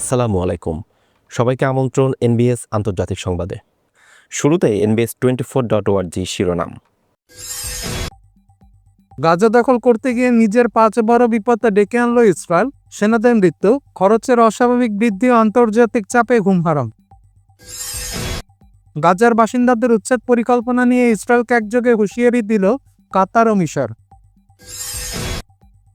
আসসালামু আলাইকুম। সবাইকে আমন্ত্রণ এনবিএস আন্তর্জাতিক সংবাদে। শুরুতে এনবিএস টোয়েন্টি ফোর ডট ওয়ার্জি শিরোনাম। গাজা দখল করতে গিয়ে নিজের পাঁচ বড় বিপদে ডেকে আনলো ইসরায়েল। সেনাদের মৃত্যু, খরচের অস্বাভাবিক বৃদ্ধি আন্তর্জাতিক চাপে ঘুম হারাম। গাজার বাসিন্দাদের উচ্ছেদ পরিকল্পনা নিয়ে ইসরায়েলকে একযোগে হুঁশিয়ারি দিল কাতার ও মিশর।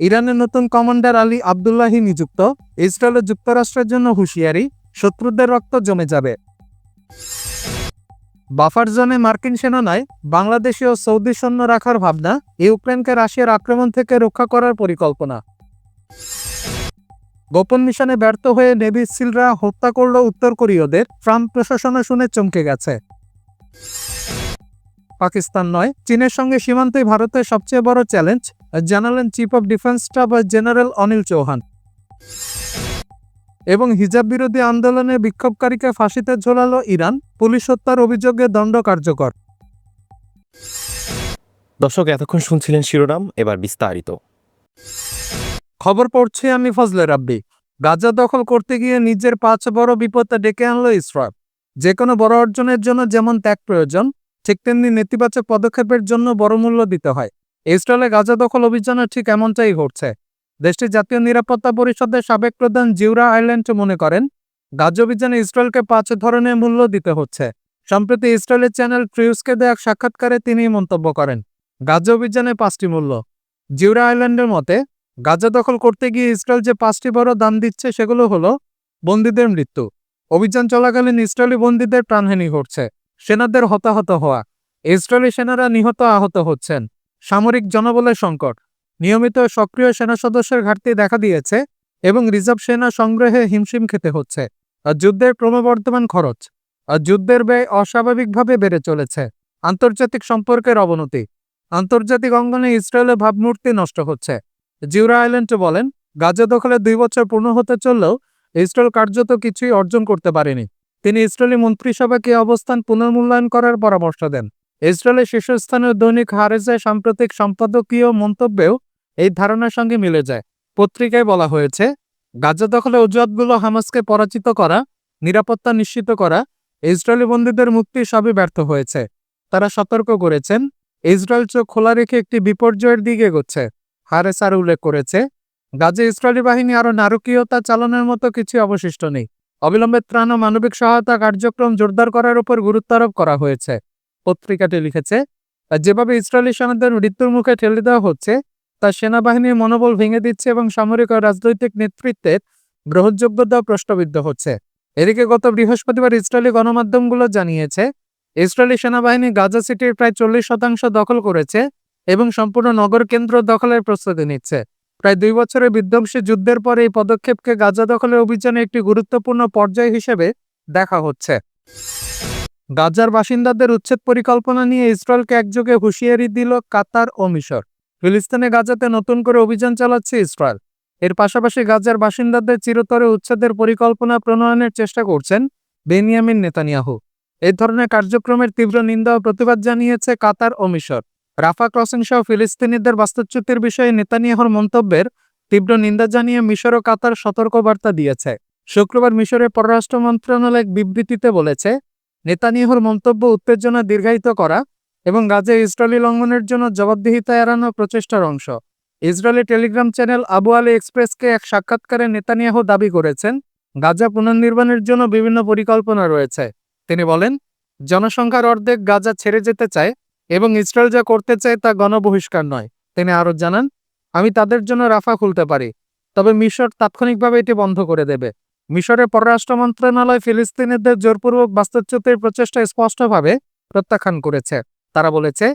ইরানের নতুন কমান্ডার আলী আবদুল্লাহি নিযুক্ত, ইসরায়েল যুক্তরাষ্ট্রের জন্য হুঁশিয়ারি, শত্রুদের রক্ত জমে যাবে। বাফার জোনে মার্কিন সেনা নয় বাংলাদেশি ও সৌদি সৈন্য রাখার ভাবনা, ইউক্রেনকে রাশিয়ার আক্রমণ থেকে রক্ষা করার পরিকল্পনা। গোপন মিশনে ব্যর্থ হয়ে নেভি সিলরা হত্যা করল উত্তর কোরীয়দের, ট্রাম্প প্রশাসনে শুনে চমকে গেছে। পাকিস্তান নয়, চীনের সঙ্গে সীমান্তই ভারতের সবচেয়ে বড় চ্যালেঞ্জ জানালেন chief of defence staff general Anil Chauhan. এবং হিজাব বিরোধী আন্দোলনে বিক্ষোভকারীকে ফাঁসিতে ঝোলালো ইরান পুলিশ হত্যার অভিযোগে দণ্ড কার্যকর। দর্শক এতক্ষণ শুনছিলেন শিরোনাম এবার বিস্তারিত। খবর পড়ছি আমি ফজলে রাব্বি গাজা দখল করতে গিয়ে নিজের পাঁচ বড় বিপদে ডেকে আনলো ইসরায়েল যে কোনো বড় অর্জনের জন্য যেমন ত্যাগ প্রয়োজন ঠিক তেমনি নেতিবাচক পদক্ষেপের জন্য বড় মূল্য দিতে হয়। ইসরায়েলে গাজা দখল অভিযানে ঠিক এমনটাই ঘটছে। দেশটির জাতীয় নিরাপত্তা পরিষদের সাবেক প্রধান জিউরা আইল্যান্ড মনে করেন, গাজা অভিযানে ইসরায়েলকে পাঁচ ধরনের মূল্য দিতে হচ্ছে। সম্প্রতি ইসরায়েলের চ্যানেল ট্রিউসকে দেয়া এক সাক্ষাৎকারে তিনি মন্তব্য করেন, গাজা অভিযানে পাঁচটি মূল্য। জিউরা আইল্যান্ডের মতে, গাজা দখল করতে গিয়ে ইসরায়েল যে পাঁচটি বড় দাম দিচ্ছে সেগুলো হলো বন্দীদের মৃত্যু, অভিযান চলাকালীন ইসরায়েলি বন্দীদের প্রাণহানি ঘটছে, সেনাদের হতাহত হওয়া। ইসরায়েলি সেনারা নিহত আহত হচ্ছেন। সামরিক জনবলের সংকট। নিয়মিত সক্রিয় সেনা সদস্যের ঘাটতি দেখা দিয়েছে এবং রিজার্ভ সেনা সংগ্রহে হিমশিম খেতে হচ্ছে। আর যুদ্ধের ক্রমবর্ধমান খরচ। আর যুদ্ধের ব্যয় অস্বাভাবিকভাবে বেড়ে চলেছে। আন্তর্জাতিক সম্পর্কের অবনতি। আন্তর্জাতিক অঙ্গনে ইসরায়েলের ভাবমূর্তি নষ্ট হচ্ছে। জিউরা আইল্যান্ড বলেন, গাজা দখলে দুই বছর পূর্ণ হতে চললেও ইসরায়েল কার্যত কিছুই অর্জন করতে পারেনি। তিনি ইসরায়েলি মন্ত্রিসভাকে অবস্থান পুনর্মূল্যায়ন করার পরামর্শ দেন। ইসরায়েলের শীর্ষস্থানীয় দৈনিক হারেজে সাম্প্রতিক সম্পাদকীয় মন্তব্যেও এই ধারণার সঙ্গে মিলে যায়। পত্রিকায় বলা হয়েছে, গাজা দখলে অজুহাতগুলো হামাসকে পরাজিত করা, নিরাপত্তা নিশ্চিত করা, ইসরায়েলি বন্দীদের মুক্তি সবই ব্যর্থ হয়েছে। তারা সতর্ক করেছেন, ইসরায়েল চোখ খোলা রেখে একটি বিপর্যয়ের দিকে এগোচ্ছে। হারেস আর উল্লেখ করেছে, গাজে ইসরায়েলি বাহিনী আরও নারকীয়তা চালানোর মতো কিছু অবশিষ্ট নেই। অবিলম্বে ত্রাণ ও মানবিক সহায়তা কার্যক্রম জোরদার করার উপর গুরুত্ব আরোপ করা হয়েছে। পত্রিকাটি লিখেছে যেভাবে ইসরায়েলি সেনাদের মৃত্যুর মুখে ঠেলে দেওয়া হচ্ছে, তা সেনাবাহিনীর মনোবল ভেঙে দিচ্ছে এবং সামরিক ও রাজনৈতিক নেতৃত্বের গ্রহণযোগ্যতা প্রশ্নবিদ্ধ হচ্ছে। এদিকে গত বৃহস্পতিবার ইসরায়েলি গণমাধ্যমগুলো জানিয়েছে, ইসরায়েলি সেনাবাহিনী গাজা সিটির প্রায় চল্লিশ শতাংশ দখল করেছে এবং সম্পূর্ণ নগর কেন্দ্র দখলের প্রস্তুতি নিচ্ছে। প্রায় দুই বছরের বিধ্বংসী যুদ্ধের পরে এই পদক্ষেপকে গাজা দখলের অভিযানে একটি গুরুত্বপূর্ণ পর্যায় হিসেবে দেখা হচ্ছে। গাজার বাসিন্দাদের উচ্ছেদ পরিকল্পনা নিয়ে ইসরায়েলকে একযোগে হুঁশিয়ারি দিল কাতার ও মিশর। ফিলিস্তিনে গাজাতে নতুন করে অভিযান চালাচ্ছে ইসরায়েল। এর পাশাপাশি গাজার বাসিন্দাদের চিরতরে উচ্ছেদের পরিকল্পনা প্রণয়নের চেষ্টা করছেন বেনিয়ামিন নেতানিয়াহু। এই ধরনের কার্যক্রমের তীব্র নিন্দা ও প্রতিবাদ জানিয়েছে কাতার ও মিশর। রাফা ক্রসিং সহ ফিলিস্তিনিদের বাস্তুচ্যুতির বিষয়ে নেতানিয়াহুর মন্তব্যের তীব্র নিন্দা জানিয়ে মিশর ও কাতার সতর্কবার্তা দিয়েছে। শুক্রবার মিশরের পররাষ্ট্র মন্ত্রণালয় এক বিবৃতিতে বলেছে নেতানিয়াহুর মন্তব্য উত্তেজনা দীর্ঘায়িত করা এবং গাজে ইসরায়েলি লঙ্ঘনের জন্য জবাবদিহিতা এড়ানো প্রচেষ্টার অংশ। Israeli telegram channel Abu Ali এক্সপ্রেসকে এক সাক্ষাৎকারে নেতানিয়াহু দাবি করেছেন, গাজা পুনর্নির্মাণের জন্য বিভিন্ন পরিকল্পনা রয়েছে। তিনি বলেন, জনসংখ্যার অর্ধেক গাজা ছেড়ে যেতে চায় এবং ইসরায়েল যা করতে চায় তা গণবহিষ্কার নয়। তিনি আরও জানান, আমি তাদের জন্য রাফা খুলতে পারি, তবে মিশর তাৎক্ষণিকভাবে এটি বন্ধ করে দেবে। মিশরের পররাষ্ট্র মন্ত্রণালয় ফিলিস্তিনিদের জোরপূর্বক বাস্তুচ্যুতির প্রচেষ্টা স্পষ্টভাবে প্রত্যাখ্যান করেছে। তারা বলেছে,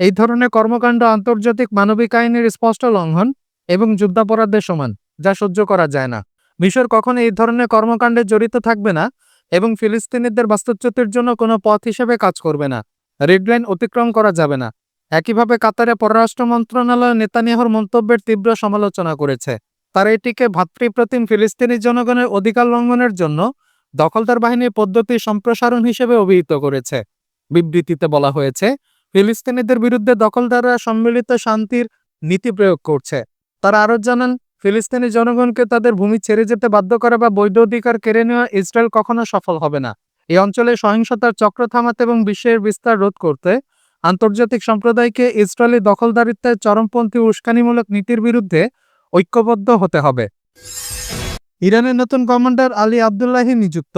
এই ধরনের কর্মকাণ্ড আন্তর্জাতিক মানবিক আইনের স্পষ্ট লঙ্ঘন এবং যুদ্ধাপরাধের সমান, যা সহ্য করা যায় না। মিশর কখনো এই ধরনের কর্মকাণ্ডে জড়িত থাকবে না এবং ফিলিস্তিনিদের বাস্তুচ্যুতির জন্য কোনো পথ হিসেবে কাজ করবে না। রেডলাইন অতিক্রম করা যাবে না। একইভাবে কাতারে পররাষ্ট্র মন্ত্রণালয় নেতানিয়াহুর মন্তব্যের তীব্র সমালোচনা করেছে। তারা এটিকে ভাতৃপ্রতিম ফিলিস্তিনি জনগণের অধিকার লঙ্ঘনের জন্য দখলদার বাহিনীর পদ্ধতি সম্প্রসারণ হিসেবে অভিহিত করেছে। বিবৃতিতে বলা হয়েছে, ফিলিস্তিনিদের বিরুদ্ধে দখলদাররা সম্মিলিত শান্তির নীতি প্রয়োগ করছে। তারা আরও জানান, ফিলিস্তিনি জনগণকে তাদের ভূমি ছেড়ে যেতে বাধ্য করা বা বৈধ অধিকার কেড়ে নেওয়া ইসরায়েল কখনো সফল হবে না। এই অঞ্চলে সহিংসতার চক্র থামাতে এবং বিশ্বের বিস্তার রোধ করতে আন্তর্জাতিক সম্প্রদায়কে ইসরায়েলি দখলদারিত্বের চরমপন্থী উস্কানিমূলক নীতির বিরুদ্ধে ঐক্যবদ্ধ হতে হবে। ইরানের নতুন কমান্ডার আলী আবদুল্লাহি নিযুক্ত।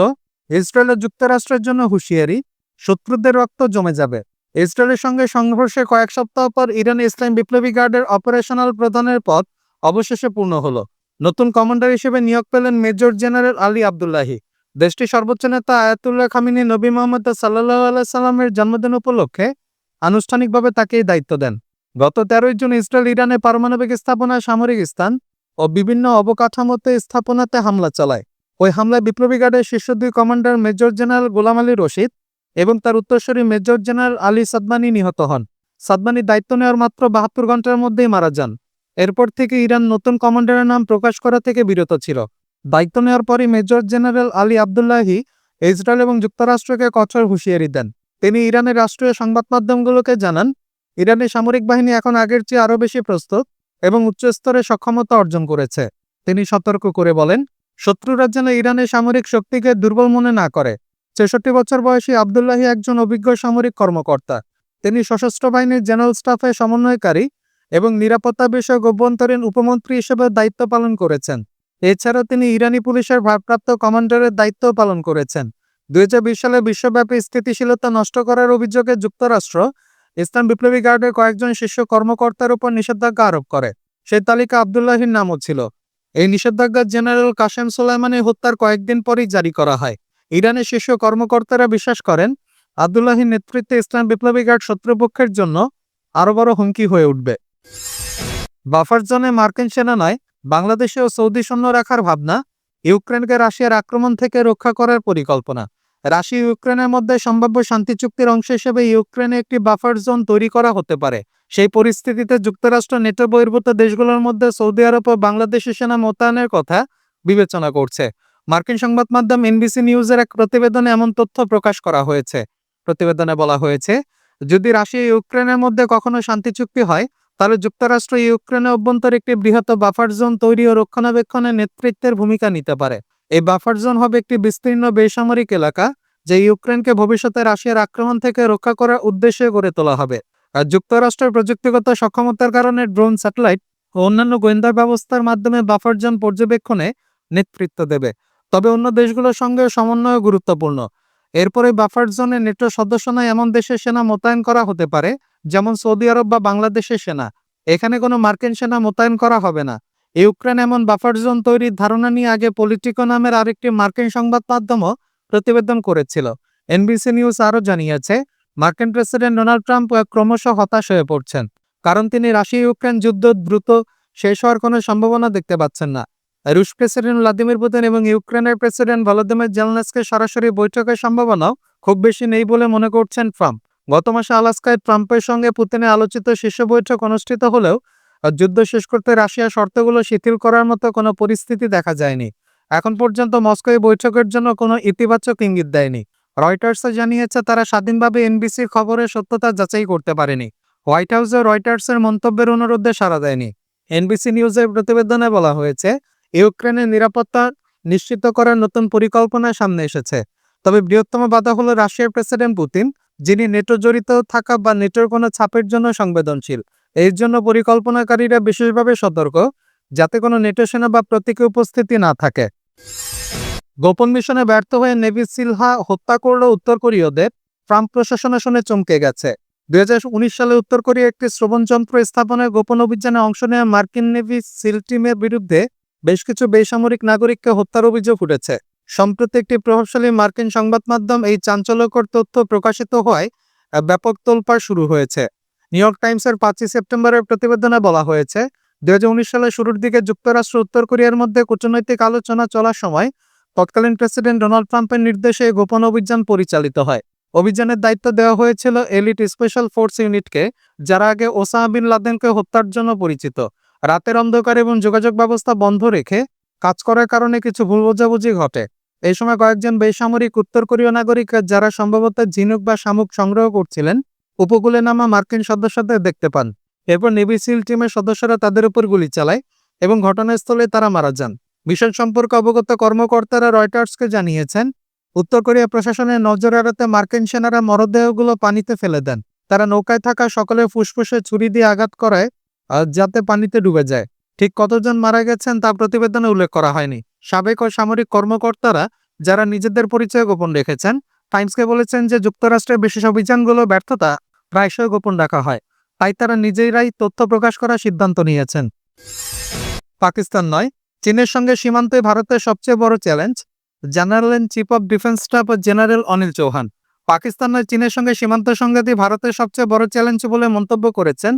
ইসরায়েল যুক্তরাষ্ট্রের জন্য হুঁশিয়ারি, শত্রুদের রক্ত জমে যাবে। ইসরায়েলের সঙ্গে সংঘর্ষে কয়েক সপ্তাহ পর ইরান ইসলাম বিপ্লবী গার্ডের অপারেশনাল প্রধানের পদ অবশেষে পূর্ণ হলো। নতুন কমান্ডার হিসেবে নিয়োগ পেলেন মেজর জেনারেল আলী আবদুল্লাহি। দেশটির সর্বোচ্চ নেতা আয়াতুল্লাহ খামিনী নবী মোহাম্মদ সাল্লাহ আলাইসাল্লামের জন্মদিন উপলক্ষে আনুষ্ঠানিকভাবে তাকে এই দায়িত্ব দেন। গত তেরোই জুন ইসরায়েল ইরানে পারমাণবিক স্থাপনা, সামরিক স্থান ও বিভিন্ন অবকাঠামোতে স্থাপনাতে হামলা চালায়। ওই হামলায় বিপ্লবী গার্ডের শীর্ষ দুই commander major general Gholam Ali Rashid এবং তার উত্তরসূরি মেজর জেনারেল আলী সাদমানি নিহত হন। সাদমানি দায়িত্ব নেওয়ার মাত্র বাহাত্তর ঘণ্টার মধ্যেই মারা যান। এরপর থেকে ইরান নতুন কমান্ডারের নাম প্রকাশ করা থেকে বিরত ছিল। দায়িত্ব নেওয়ার পরই major general Ali Abdullahi Israel এবং যুক্তরাষ্ট্রকে কঠোর হুঁশিয়ারি দেন। তিনি ইরানের রাষ্ট্রীয় সংবাদ মাধ্যমগুলোকে জানান ইরানের সামরিক বাহিনী এখন আগের চেয়ে আরও বেশি প্রস্তুত এবং উচ্চস্তরে সক্ষমতা অর্জন করেছে। তিনি সতর্ক করে বলেন, শত্রুরা যেন ইরানের সামরিক শক্তিকে দুর্বল মনে না করে। ছেষট্টি বছর বয়সী আবদুল্লাহি একজন অভিজ্ঞ সামরিক কর্মকর্তা। তিনি সশস্ত্র বাহিনীর জেনারেল স্টাফের সমন্বয়কারী এবং নিরাপত্তা বিষয়ক অভ্যন্তরীণ উপমন্ত্রী হিসেবে দায়িত্ব পালন করেছেন। এছাড়াও তিনি ইরানি পুলিশের ভারপ্রাপ্ত কমান্ডারের দায়িত্ব পালন করেছেন। দুই হাজার বিশ সালে বিশ্বব্যাপী স্থিতিশীলতা নষ্ট করার অভিযোগে যুক্তরাষ্ট্র ইসলাম বিপ্লবী গার্ডের কয়েকজন শীর্ষ কর্মকর্তার উপর নিষেধাজ্ঞা আরোপ করে। সেই তালিকা আবদুল্লাহির নামও ছিল। এই নিষেধাজ্ঞা জেনারেল কাশেম সোলাইমানি হত্যার কয়েকদিন পরই জারি করা হয়। ইরানের শীর্ষ কর্মকর্তারা বিশ্বাস করেন, আবদুল্লাহির নেতৃত্বে ইসলাম বিপ্লবী গার্ড শত্রুপক্ষের জন্য আরও বড় হুমকি হয়ে উঠবে। বাফার জোনে মার্কিন সেনা নয় বাংলাদেশে ও সৌদি সৈন্য রাখার ভাবনা, ইউক্রেনকে রাশিয়ার আক্রমণ থেকে রক্ষা করার পরিকল্পনা। রাশিয়া ইউক্রেনের মধ্যে সম্ভাব্য শান্তি চুক্তির অংশ হিসেবে ইউক্রেনে একটি বাফার জোন তৈরি করা হতে পারে। সেই পরিস্থিতিতে যুক্তরাষ্ট্র নেটো বহির্ভূত দেশগুলোর মধ্যে সৌদি আরব ও বাংলাদেশের সেনা মোতায়েনের কথা বিবেচনা করছে। মার্কিন সংবাদ মাধ্যম এনবিসি নিউজের এক প্রতিবেদনে এমন তথ্য প্রকাশ করা হয়েছে। প্রতিবেদনে বলা হয়েছে, যদি রাশিয়া ইউক্রেনের মধ্যে কখনো শান্তি চুক্তি হয়, তাহলে যুক্তরাষ্ট্র ইউক্রেনের অভ্যন্তরে একটি বৃহৎ বাফার জোন তৈরি ও রক্ষণাবেক্ষণে নেতৃত্বের ভূমিকা নিতে পারে। এই বাফার জোন হবে একটি বিস্তীর্ণ বেসামরিক এলাকা, যে ইউক্রেনকে ভবিষ্যতে রাশিয়ার আক্রমণ থেকে রক্ষা করার উদ্দেশ্যে গড়ে তোলা হবে। আর যুক্তরাষ্ট্রের প্রযুক্তিগত সক্ষমতার কারণে ড্রোন, স্যাটেলাইট ও অন্যান্য গোয়েন্দা ব্যবস্থার মাধ্যমে বাফার জোন পর্যবেক্ষণে নেতৃত্ব দেবে। তবে অন্য দেশগুলোর সঙ্গে সমন্বয় গুরুত্বপূর্ণ। এরপরে বাফার জোনে নেটো সদস্য নয় এমন দেশের সেনা মোতায়েন করা হতে পারে, যেমন সৌদি আরব বা বাংলাদেশের সেনা। এখানে কোনো মার্কিন সেনা মোতায়েন করা হবে না। ইউক্রেন এমন বাফার জোন তৈরির ধারণা নিয়ে আগে পলিটিকো নামের আরেকটি মার্কিন সংবাদ মাধ্যমও প্রতিবেদন করেছিল। এনবিসি নিউজ আরও জানিয়েছে, মার্কিন প্রেসিডেন্ট ডোনাল্ড ট্রাম্প ক্রমশ হতাশ হয়ে পড়ছেন, কারণ তিনি রাশিয়া ইউক্রেন যুদ্ধ দ্রুত শেষ হওয়ার কোনো সম্ভাবনা দেখতে পাচ্ছেন না। রুশ প্রেসিডেন্ট ভ্লাদিমির পুতিন এবং ইউক্রেনের প্রেসিডেন্ট ভলোদিমির জেলনেসকে সরাসরি বৈঠকের সম্ভাবনাও খুব বেশি নেই বলে মনে করছেন ট্রাম্প। গত মাসে আলাস্কায় ট্রাম্পের সঙ্গে পুতিনের আলোচিত শীর্ষ বৈঠক অনুষ্ঠিত হলেও যুদ্ধ শেষ করতে রাশিয়ার শর্তগুলো শিথিল করার মতো কোনো পরিস্থিতি দেখা যায়নি। এখন পর্যন্ত মস্কো এই বৈঠকের জন্য কোনো ইতিবাচক ইঙ্গিত দেয়নি। রয়টার্সে জানিয়েছে তারা স্বাধীনভাবে এনবিসির খবরের সত্যতা যাচাই করতে পারেনি। হোয়াইট হাউসে রয়টার্সের মন্তব্যের অনুরোধে সাড়া দেয়নি। এনবিসি নিউজের প্রতিবেদনে বলা হয়েছে, ইউক্রেনের নিরাপত্তা নিশ্চিত করার নতুন পরিকল্পনা সামনে এসেছে। তবে বৃহত্তম বাধা হলো রাশিয়ার প্রেসিডেন্ট পুতিন, যিনি নেটো জড়িত থাকা বা নেটোর কোনো ছাপের জন্য সংবেদনশীল। এর জন্য পরিকল্পনাকারীরা বিশেষভাবে সতর্ক, যাতে কোনো নেটো সেনা বা প্রতীকী উপস্থিতি না থাকে। গোপন মিশনে ব্যর্থ হয়ে নেভি সিলহা হত্যা করল উত্তর কোরীয়দের, ট্রাম্প প্রশাসনের শুনে চমকে গেছে। দুই হাজার উনিশ সালে উত্তর কোরিয়া একটি শ্রবণযন্ত্র স্থাপনের গোপন অভিযানে অংশ নেওয়া মার্কিন নেভি সিল টিমের বিরুদ্ধে বেশ কিছু বেসামরিক নাগরিককে হত্যার অভিযোগ উঠেছে। সম্প্রতি একটি প্রভাবশালী মার্কিন সংবাদ মাধ্যম এই চাঞ্চল্যকর তথ্য প্রকাশিত হওয়ায় ব্যাপক তোলপাড় শুরু হয়েছে। নিউ ইয়র্ক টাইমসের পাঁচই সেপ্টেম্বরের প্রতিবেদনে বলা হয়েছে দুই সালের শুরুর দিকে যুক্তরাষ্ট্র, উত্তর কোরিয়ার মধ্যে কূটনৈতিক আলোচনা চলার সময় তৎকালীন প্রেসিডেন্ট ডোনাল্ড ট্রাম্পের নির্দেশে গোপন অভিযান পরিচালিত হয়। অভিযানের দায়িত্ব দেওয়া হয়েছিল এলিট স্পেশাল ফোর্স ইউনিটকে, যারা আগে ওসামা বিন লাদেনকে হত্যার জন্য পরিচিত। রাতের অন্ধকার এবং যোগাযোগ ব্যবস্থা বন্ধ রেখে কাজ করার কারণে কিছু ভুল বোঝাবুঝি ঘটে। এই সময় কয়েকজন বেসামরিক উত্তর কোরীয় নাগরিক, যারা সম্ভবত ঝিনুক বা শামুক সংগ্রহ করছিলেন উপকূলে নামা মার্কিন সদস্যদের দেখতে পান। এরপর নেভি সিল টিমের সদস্যরা তাদের উপর গুলি চালায় এবং ঘটনাস্থলে তারা মারা যান। মিশন সম্পর্কে অবগত কর্মকর্তারা রয়টার্সকে জানিয়েছেন, উত্তর কোরিয়া প্রশাসনের নজর এড়াতে মার্কিন সেনারা মরদেহগুলো পানিতে ফেলে দেন। তারা নৌকায় থাকা সকলের ফুসফুসে ছুরি দিয়ে আঘাত করায় যাতে পানিতে ডুবে যায়। ঠিক কতজন মারা গেছেন তা প্রতিবেদনে উল্লেখ করা হয়নি। সাবেক ও সামরিক কর্মকর্তারা, যারা নিজেদের পরিচয় গোপন রেখেছেন, টাইমসকে বলেছেন যে যুক্তরাষ্ট্রের বিশেষ অভিযানগুলো ব্যর্থতা প্রায়শই গোপন রাখা হয়। তাই তারা নিজেরাই তথ্য প্রকাশ করার সিদ্ধান্ত নিয়েছেন। পাকিস্তান নয়, চীনের সঙ্গে সীমান্তে ভারতের সবচেয়ে বড় চ্যালেঞ্জ জানালেন chief of defence staff general Anil Chauhan. Pakistan নয়, চীনের সঙ্গে সীমান্ত সংঘাতই ভারতের সবচেয়ে বড় চ্যালেঞ্জ বলে মন্তব্য করেছেন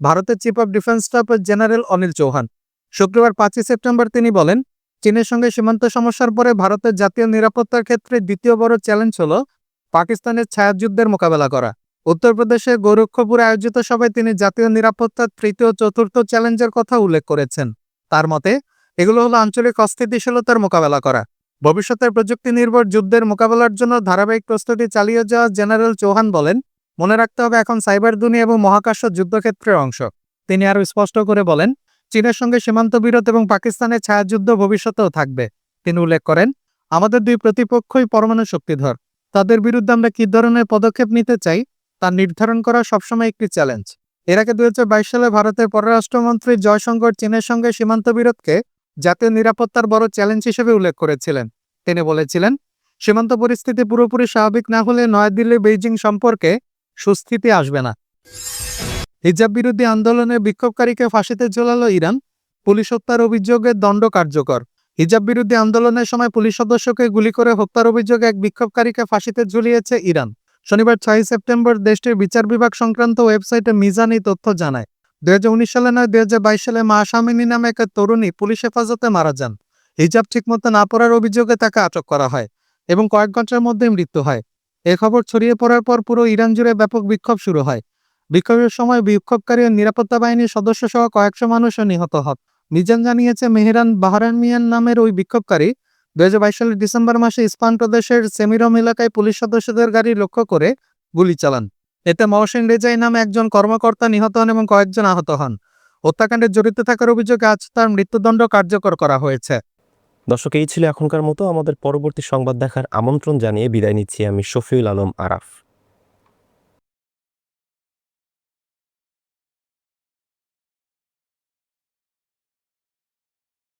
ভারতের chief of defence staff general Anil Chauhan. শুক্রবার পাঁচই সেপ্টেম্বর তিনি বলেন, চীনের সঙ্গে সীমান্ত সমস্যার পরে ভারতের জাতীয় নিরাপত্তার ক্ষেত্রে দ্বিতীয় বড় চ্যালেঞ্জ হল পাকিস্তানের ছায়াযুদ্ধের মোকাবেলা করা। উত্তরপ্রদেশের গোরক্ষপুরে আয়োজিত সভায় তিনি জাতীয় নিরাপত্তার তৃতীয় চতুর্থ চ্যালেঞ্জের কথা উল্লেখ করেছেন। তার মতে, এগুলো হলো আঞ্চলিক অস্থিতিশীলতার মোকাবেলা করা। ভবিষ্যতের প্রযুক্তি নির্ভর যুদ্ধের মোকাবেলার জন্য ধারাবাহিক প্রস্তুতি চালিয়ে যাওয়া জেনারেল চৌহান বলেন, মনে রাখতে হবে এখন সাইবার দুনিয়া এবং মহাকাশ যুদ্ধক্ষেত্রের অংশ। তিনি আরও স্পষ্ট করে বলেন, চীনের সঙ্গে সীমান্ত বিরোধ এবং পাকিস্তানের ছায়াযুদ্ধ ভবিষ্যতেও থাকবে। তিনি উল্লেখ করেন, আমাদের দুই প্রতিপক্ষই পরমাণু শক্তিধর। তাদের বিরুদ্ধে আমরা কী ধরনের পদক্ষেপ নিতে চাই তা নির্ধারণ করা সবসময় একটি চ্যালেঞ্জ এর আগে দুই হাজার বাইশ সালে ভারতের পররাষ্ট্রমন্ত্রী জয়শঙ্কর চীনের সঙ্গে সীমান্ত বিরোধকে জাতীয় নিরাপত্তার বড় চ্যালেঞ্জ হিসেবে উল্লেখ করেছিলেন। তিনি বলেছিলেন, সীমান্ত পরিস্থিতি পুরোপুরি স্বাভাবিক না হলে নয়াদিল্লি বেইজিং সম্পর্কে সুস্থিতি আসবে না। হিজাব বিরোধী আন্দোলনের বিক্ষোভকারীকে ফাঁসিতে ঝোলালো ইরান, পুলিশ হত্যার অভিযোগে দণ্ড কার্যকর। হিজাব বিরোধী আন্দোলনের সময় পুলিশ সদস্যকে গুলি করে হত্যার অভিযোগে এক বিক্ষোভকারীকে ফাঁসিতে ঝুলিয়েছে ইরান। শনিবার ছয় সেপ্টেম্বর দেশটির বিচার বিভাগ সংক্রান্ত ওয়েবসাইটে মিজান এই তথ্য জানায়, দুই সালে নয়, দুই সালে মা আসামিনী নামে এক তরুণী পুলিশ হেফাজতে মারা যান। হিজাব ঠিকমতো না পড়ার অভিযোগে তাকে আটক করা হয় এবং কয়েক ঘণ্টার মধ্যেই মৃত্যু হয়। এ খবর ছড়িয়ে পড়ার পর পুরো ইরান জুড়ে ব্যাপক বিক্ষোভ শুরু হয়। বিক্ষোভের সময় বিক্ষোভকারী নিরাপত্তা বাহিনীর সদস্য সহ কয়েকশো মানুষও নিহত হন। মিজান জানিয়েছে, মেহরান বাহারান মিয়ান নামের ওই বিক্ষোভকারী দুই সালের ডিসেম্বর মাসে ইস্পান প্রদেশের সেমিরম এলাকায় পুলিশ সদস্যদের গাড়ি লক্ষ্য করে গুলি চালান। এতে মহসেন রেজাই নামে একজন কর্মকর্তা নিহত হন এবং কয়েকজন আহত হন। হত্যাকাণ্ডে জড়িত থাকার অভিযোগে আজ তার মৃত্যুদণ্ড কার্যকর করা হয়েছে। দর্শক, এই ছিল এখনকার মতো। আমাদের পরবর্তী সংবাদ দেখার আমন্ত্রণ জানিয়ে বিদায় নিচ্ছি আমি শফিউল আলম আরাফ।